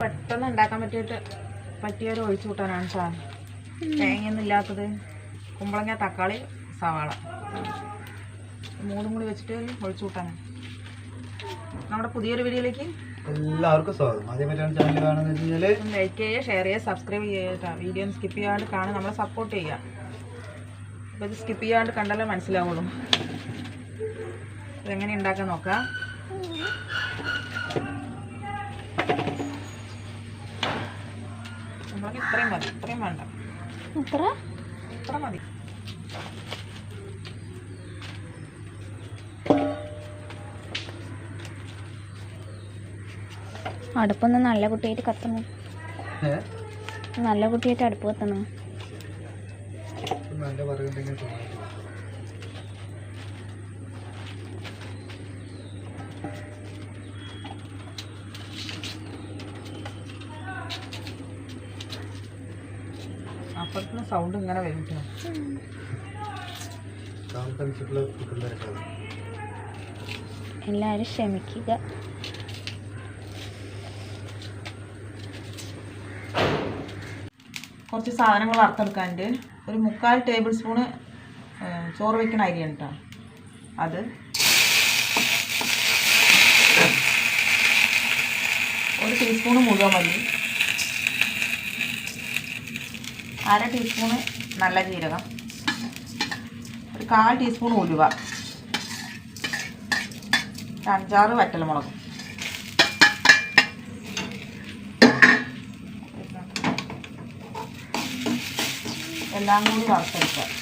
പെട്ടെന്ന് ഉണ്ടാക്കാൻ പറ്റിയിട്ട് പറ്റിയൊരു ഒഴിച്ചു കൂട്ടാനാണ് സാർ തേങ്ങയൊന്നും ഇല്ലാത്തത് കുമ്പളങ്ങ തക്കാളി സവാള. മൂന്നും കൂടി വെച്ചിട്ട് ഒഴിച്ചു കൂട്ടാനാണ്. നമ്മുടെ പുതിയൊരു വീഡിയോയിലേക്ക് എല്ലാവർക്കും സ്വാഗതം. ആദ്യമായിട്ടാണ് ചാനൽ കാണുന്നത് വെച്ചാൽ ലൈക്ക് ചെയ്യുക ഷെയർ ചെയ്യുക സബ്സ്ക്രൈബ് ചെയ്യുക വീഡിയോ സ്കിപ്പ് ചെയ്യാണ്ട് കാണാൻ നമ്മളെ സപ്പോർട്ട് ചെയ്യുക. അപ്പോൾ ഇത് സ്കിപ്പ് ചെയ്യാണ്ട് കണ്ടാലേ മനസ്സിലാവുള്ളൂ. ഇതെങ്ങനെ ഉണ്ടാക്കാൻ നോക്കാം. നമ്മളൊക്കെ ഇത്രയും മതി ഇത്രയും വേണ്ട. എത്ര ഇത്ര മതി. അടുപ്പൊന്ന് നല്ല കുട്ടിയായിട്ട് കത്തണം. നല്ല കുട്ടിയായിട്ട് അടുപ്പ് കത്തണം. അപ്പോഴത്തേന് സൗണ്ട് ഇങ്ങനെ വരും എല്ലാരും എല്ലാവരും ക്ഷമിക്കുക. കുറച്ച് സാധനങ്ങൾ അർത്തെടുക്കാണ്ട് ഒരു മുക്കാൽ ടേബിൾ സ്പൂണ് ചോറ് വയ്ക്കണ അരിയാണ് കേട്ടോ അത്. ഒരു ടീസ്പൂണ് മുഴുവൻ മല്ലി അര ടീസ്പൂണ് നല്ല ജീരകം. ഒരു കാൽ ടീസ്പൂൺ ഉലുവ. അഞ്ചാറ് വറ്റൽമുളകും. എല്ലാം കൂടി വറുത്തെടുക്കുക.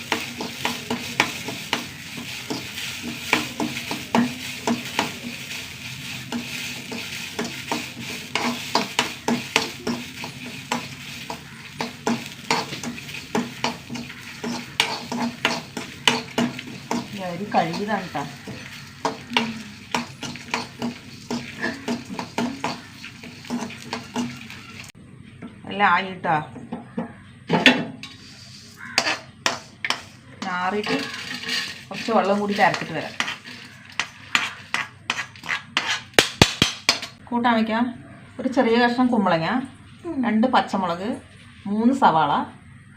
അരി കഴുകിയതാണ് നല്ല നാറിയിട്ട് കുറച്ച് വെള്ളം കൂടി അരച്ചിട്ട് വരാം. കൂട്ടാൻ വയ്ക്കാം ഒരു ചെറിയ കഷ്ണം കുമ്പളങ്ങ രണ്ട് പച്ചമുളക് മൂന്ന് സവാള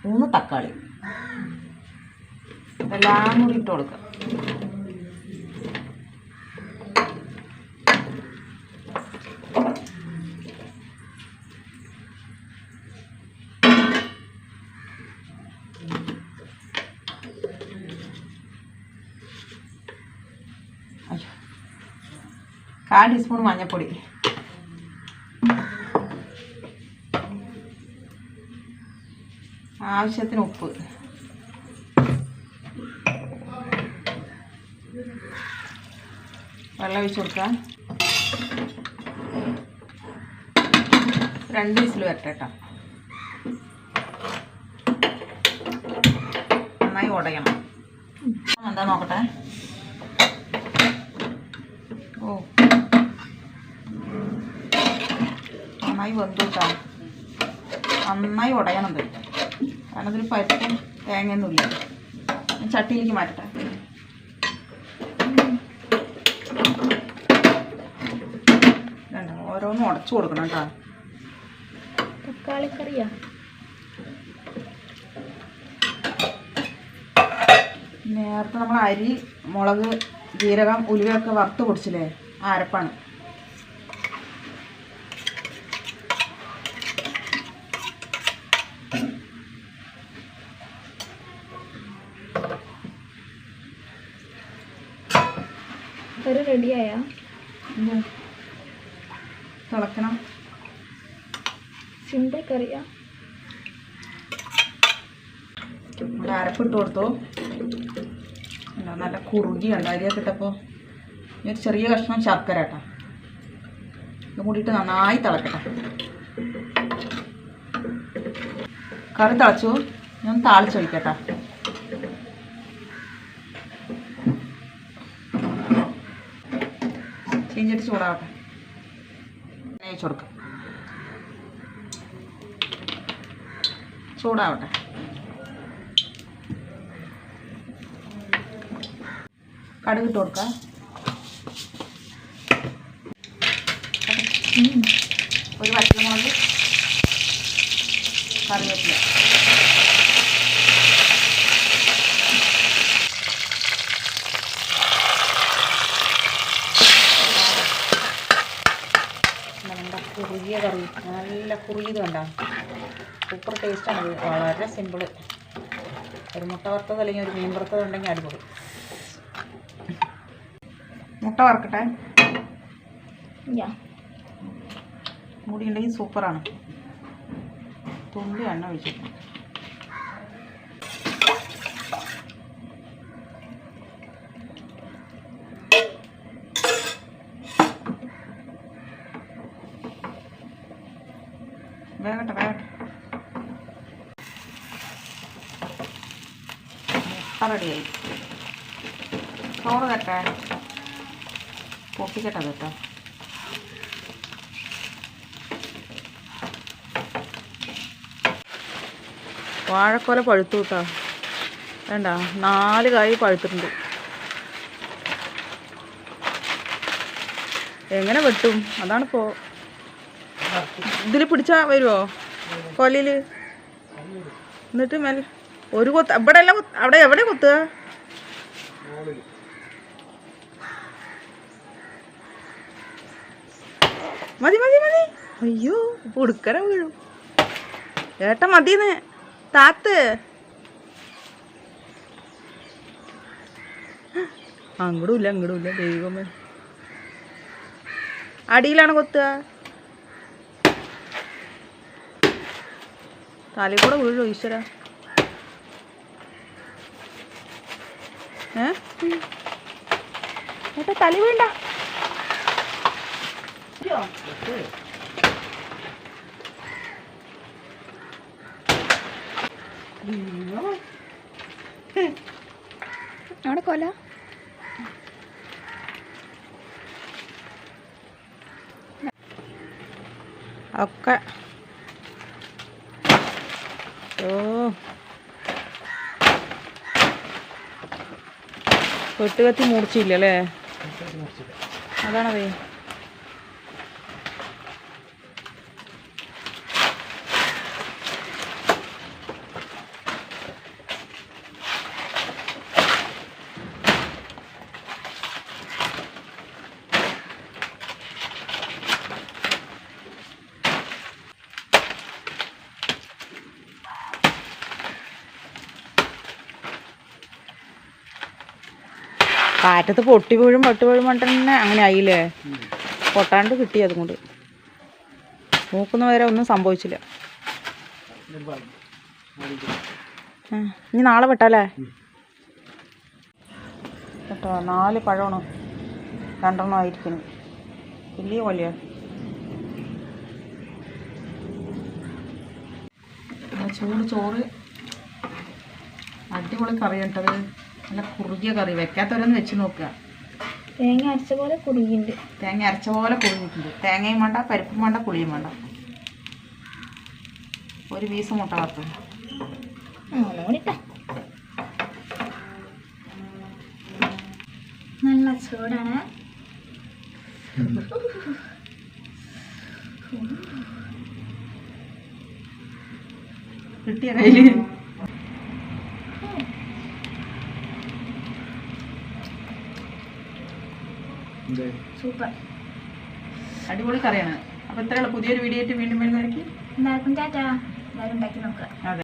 മൂന്ന് തക്കാളി. ഇതെല്ലാം കൂടി ഇട്ട് കൊടുക്കുക കാൽ ടീസ്പൂൺ മഞ്ഞൾപ്പൊടി ആവശ്യത്തിന് ഉപ്പ്. വെള്ളം ഒഴിച്ച് രണ്ട് വിസിൽ വരട്ടെ കേട്ടോ. നന്നായി ഉടയണം. എന്താ നോക്കട്ടെ? നന്നായി വെന്തു കേട്ടോ നന്നായി ഉടയണത് കാരണം ഇതിൽ പരിപ്പും തേങ്ങയൊന്നുമില്ല ചട്ടിയിലേക്ക് മാറ്റട്ടെ. ഓരോന്നും ഉടച്ചു കൊടുക്കണം കേട്ടോ. തക്കാളി കറിയാ നേരത്തെ നമ്മൾ അരി മുളക് ജീരകം ഉലുവയൊക്കെ വറുത്ത് പൊടിച്ചില്ലേ? ആരപ്പാണ് അരപ്പാണ് കറി റെഡിയായാ? തിളക്കണം. സിമ്പിൾ കറിയാ. നമ്മൾ അരപ്പിട്ട് കൊടുത്തു? നല്ല കുറുകി ഉണ്ട് അരിയൊക്കെ ഇട്ടപ്പോൾ ഒരു ചെറിയ കഷ്ണം ശർക്കര കേട്ടോ ഇത് കൂടിയിട്ട് നന്നായി തിളക്കട്ടെ. കറി തിളച്ചു? ഞാൻ താളിച്ചൊഴിക്കട്ടെ ചീഞ്ചിട്ട് ചൂടാവട്ടെ. ഒഴിച്ച് കൊടുക്കാം ചൂടാവട്ടെ. കടുകിട്ട് കൊടുക്കാം. ഒരു പച്ചമുളക് കറിവേപ്പില നമ്മുടെ കുറുകിയ കറി കുറുകിയത് കണ്ട സൂപ്പർ ടേസ്റ്റാണ് വളരെ സിമ്പിൾ ഒരു മുട്ട വറുത്തത് അല്ലെങ്കിൽ ഒരു മീൻ വറുത്തത് ഉണ്ടെങ്കിൽ അടിപൊളി. മുട്ട വറുക്കട്ടെ? മുടി ഉണ്ടെങ്കിൽ സൂപ്പറാണ് തുള്ളി എണ്ണ ഒഴിച്ചിട്ട്. വേഗട്ടെ മുട്ട റെഡിയായി ചോറ് തട്ടെ പൊട്ടിക്കട്ടെ കേട്ടോ. വാഴക്കൊല പഴുത്തു കേട്ടോ. വേണ്ട നാല് കായ് പഴുത്തിട്ടുണ്ട്. എങ്ങനെ വെട്ടും? അതാണിപ്പോ ഇതിൽ പിടിച്ചാ വരുമോ കൊലയിൽ എന്നിട്ട് മെൽ ഒരു കൊത്ത് ഇവിടെ എല്ലാം അവിടെ എവിടെ കൊത്തുക മതി മതി മതി. അയ്യോ പുടുക്കര വീഴും. ഏട്ട മതിന്ന്. താത്ത്. അങ്ങടും ഇല്ല അങ്ങടും ഇല്ല ദൈവമേ. അടിയിലാണ് കൊത്തുക. തലയിൽ കൂടെ വീഴോ ഈശ്വര? ഏ? ഏട്ടാ തലി വീണ്ട. അവിടെ കൊല. ഒക്കെ വെട്ടുകത്തി മൂർച്ചയില്ല അല്ലേ അതാണതേ. കാറ്റത്ത് പൊട്ടി വീഴും പൊട്ടി വീഴും തന്നെ അങ്ങനെ ആയില്ലേ? പൊട്ടാണ്ട് കിട്ടി അതുകൊണ്ട്. നോക്കുന്ന വരെ ഒന്നും സംഭവിച്ചില്ല. ഇനി നാളെ വെട്ടാലേ കേട്ടോ നാല് പഴമാണ്. രണ്ടെണ്ണം ആയിരിക്കുന്നു. വലിയ കൊല്ലയ ചൂട് ചോറ്. അടിപൊളി കറി കേട്ടത് നല്ല കുറുകിയ കറി. വെക്കാത്തവരൊന്ന് വെച്ച് നോക്കുക. തേങ്ങ അരച്ച പോലെ കുടുങ്ങിണ്ട് തേങ്ങ അരച്ച പോലെ കുറുകിയിട്ടുണ്ട്. തേങ്ങയും വേണ്ട പരിപ്പും വേണ്ട പുളിയും വേണ്ട. ഒരു പീസ് മുട്ട വറുത്ത് നല്ല ചൂടാണ്. കിട്ടിയ കയ്യിൽ സൂപ്പർ. അടിപൊളി കറിയാണ്. അപ്പോൾ ഇത്രയുള്ള പുതിയൊരു വീഡിയോ ആയിട്ട് വീണ്ടും വരുന്നതായിരിക്കും. എല്ലാവർക്കും ടാറ്റാ. എല്ലാവരും ഉണ്ടാക്കി നോക്കുക. അതെ.